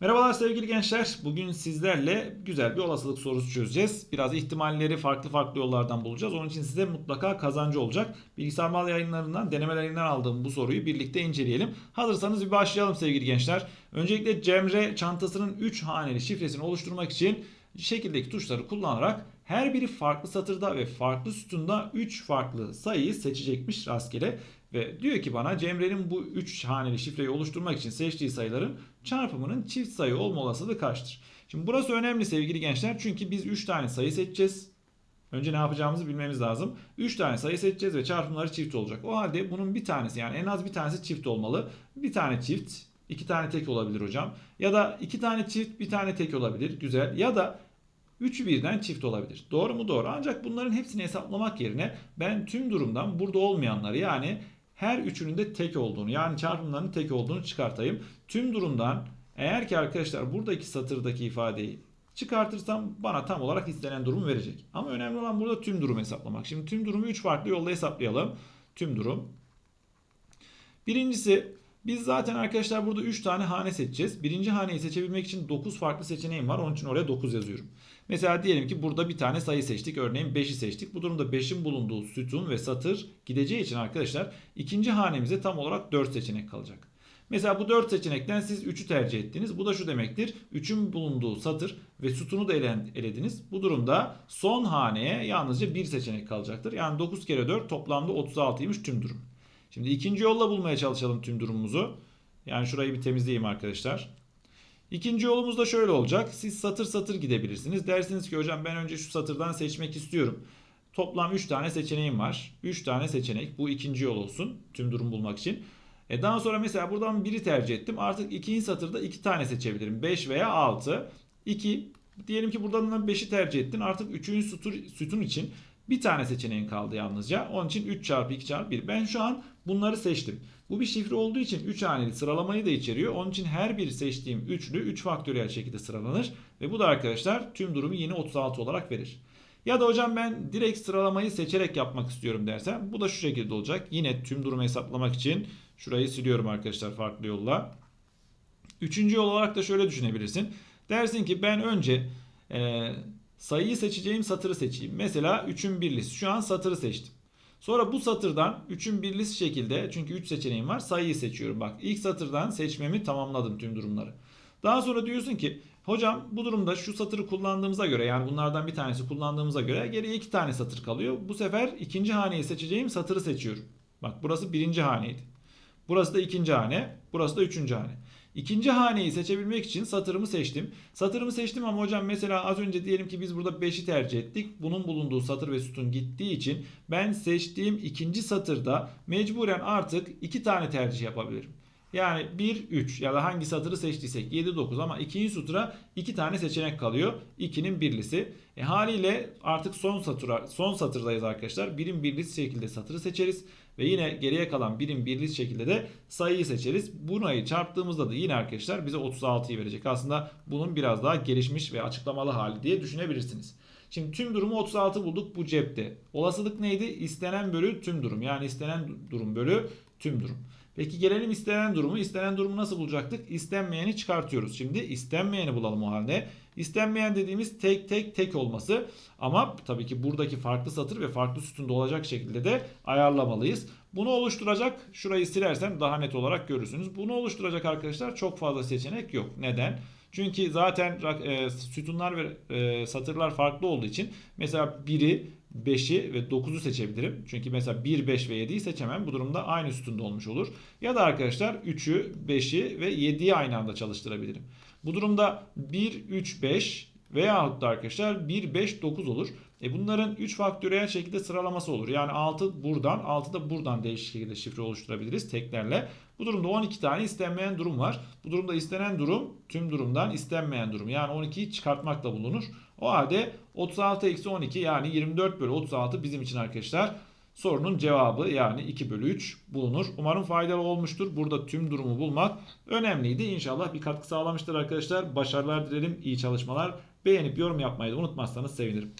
Merhabalar sevgili gençler. Bugün sizlerle güzel bir olasılık sorusu çözeceğiz. Biraz ihtimalleri farklı farklı yollardan bulacağız. Onun için size mutlaka kazancı olacak. Bilgisayar mal yayınlarından, denemelerinden aldığım bu soruyu birlikte inceleyelim. Hazırsanız bir başlayalım sevgili gençler. Öncelikle Cemre çantasının 3 haneli şifresini oluşturmak için şekildeki tuşları kullanarak her biri farklı satırda ve farklı sütunda 3 farklı sayıyı seçecekmiş rastgele. Ve diyor ki bana Cemre'nin bu 3 haneli şifreyi oluşturmak için seçtiği sayıların çarpımının çift sayı olma olasılığı kaçtır? Şimdi burası önemli sevgili gençler çünkü biz 3 tane sayı seçeceğiz. Önce ne yapacağımızı bilmemiz lazım. 3 tane sayı seçeceğiz ve çarpımları çift olacak. O halde bunun bir tanesi yani en az bir tanesi çift olmalı. Bir tane çift, iki tane tek olabilir hocam. Ya da iki tane çift, bir tane tek olabilir. Güzel. Ya da Üçü birden çift olabilir. Doğru mu? Doğru. Ancak bunların hepsini hesaplamak yerine ben tüm durumdan burada olmayanları yani her üçünün de tek olduğunu yani çarpımlarının tek olduğunu çıkartayım. Tüm durumdan eğer ki arkadaşlar buradaki satırdaki ifadeyi çıkartırsam bana tam olarak istenen durumu verecek. Ama önemli olan burada tüm durumu hesaplamak. Şimdi tüm durumu 3 farklı yolda hesaplayalım. Tüm durum. Birincisi biz zaten arkadaşlar burada 3 tane hane seçeceğiz. Birinci haneyi seçebilmek için 9 farklı seçeneğim var. Onun için oraya 9 yazıyorum. Mesela diyelim ki burada bir tane sayı seçtik. Örneğin 5'i seçtik. Bu durumda 5'in bulunduğu sütun ve satır gideceği için arkadaşlar ikinci hanemize tam olarak 4 seçenek kalacak. Mesela bu 4 seçenekten siz 3'ü tercih ettiniz. Bu da şu demektir. 3'ün bulunduğu satır ve sütunu da elediniz. Bu durumda son haneye yalnızca bir seçenek kalacaktır. Yani 9 kere 4 toplamda 36'ymış tüm durum. Şimdi ikinci yolla bulmaya çalışalım tüm durumumuzu. Yani şurayı bir temizleyeyim arkadaşlar. İkinci yolumuz da şöyle olacak. Siz satır satır gidebilirsiniz. Dersiniz ki hocam ben önce şu satırdan seçmek istiyorum. Toplam 3 tane seçeneğim var. 3 tane seçenek. Bu ikinci yol olsun. Tüm durum bulmak için. E daha sonra mesela buradan biri tercih ettim. Artık ikinci satırda 2 tane seçebilirim. 5 veya 6. 2. Diyelim ki buradan 5'i tercih ettin. Artık 3. Sütun, sütun için bir tane seçeneğin kaldı yalnızca. Onun için 3 çarpı 2 çarpı 1. Ben şu an bunları seçtim. Bu bir şifre olduğu için 3 haneli sıralamayı da içeriyor. Onun için her bir seçtiğim üçlü 3 faktöriyel şekilde sıralanır. Ve bu da arkadaşlar tüm durumu yine 36 olarak verir. Ya da hocam ben direkt sıralamayı seçerek yapmak istiyorum dersem bu da şu şekilde olacak. Yine tüm durumu hesaplamak için şurayı siliyorum arkadaşlar farklı yolla. Üçüncü yol olarak da şöyle düşünebilirsin. Dersin ki ben önce e, sayıyı seçeceğim satırı seçeyim. Mesela 3'ün birlisi. Şu an satırı seçtim. Sonra bu satırdan 3'ün birlisi şekilde çünkü 3 seçeneğim var sayıyı seçiyorum. Bak ilk satırdan seçmemi tamamladım tüm durumları. Daha sonra diyorsun ki hocam bu durumda şu satırı kullandığımıza göre yani bunlardan bir tanesi kullandığımıza göre geriye iki tane satır kalıyor. Bu sefer ikinci haneyi seçeceğim satırı seçiyorum. Bak burası birinci haneydi. Burası da ikinci hane. Burası da üçüncü hane. İkinci haneyi seçebilmek için satırımı seçtim. Satırımı seçtim ama hocam mesela az önce diyelim ki biz burada 5'i tercih ettik. Bunun bulunduğu satır ve sütun gittiği için ben seçtiğim ikinci satırda mecburen artık iki tane tercih yapabilirim. Yani 1, 3 ya da hangi satırı seçtiysek 7, 9 ama ikinci satıra 2 tane seçenek kalıyor. 2'nin birlisi. E haliyle artık son satıra, son satırdayız arkadaşlar. Birin birlisi şekilde satırı seçeriz. Ve yine geriye kalan birin birlisi şekilde de sayıyı seçeriz. Bunayı çarptığımızda da yine arkadaşlar bize 36'yı verecek. Aslında bunun biraz daha gelişmiş ve açıklamalı hali diye düşünebilirsiniz. Şimdi tüm durumu 36 bulduk bu cepte. Olasılık neydi? İstenen bölü tüm durum. Yani istenen durum bölü tüm durum. Peki gelelim istenen durumu. İstenen durumu nasıl bulacaktık? İstenmeyeni çıkartıyoruz. Şimdi istenmeyeni bulalım o halde. İstenmeyen dediğimiz tek tek tek olması. Ama tabii ki buradaki farklı satır ve farklı sütunda olacak şekilde de ayarlamalıyız. Bunu oluşturacak, şurayı silersem daha net olarak görürsünüz. Bunu oluşturacak arkadaşlar çok fazla seçenek yok. Neden? Çünkü zaten e, sütunlar ve e, satırlar farklı olduğu için mesela biri 5'i ve 9'u seçebilirim. Çünkü mesela 1, 5 ve 7'yi seçemem. Bu durumda aynı sütunda olmuş olur. Ya da arkadaşlar 3'ü, 5'i ve 7'yi aynı anda çalıştırabilirim. Bu durumda 1, 3, 5 veyahut da arkadaşlar 1, 5, 9 olur. E bunların 3 faktöriyel şekilde sıralaması olur. Yani 6 buradan, 6 da buradan değişik şekilde şifre oluşturabiliriz teklerle. Bu durumda 12 tane istenmeyen durum var. Bu durumda istenen durum tüm durumdan istenmeyen durum. Yani 12'yi çıkartmakla bulunur. O halde 36 eksi 12 yani 24 bölü 36 bizim için arkadaşlar sorunun cevabı yani 2 bölü 3 bulunur. Umarım faydalı olmuştur. Burada tüm durumu bulmak önemliydi. İnşallah bir katkı sağlamıştır arkadaşlar. Başarılar dilerim. İyi çalışmalar. Beğenip yorum yapmayı da unutmazsanız sevinirim.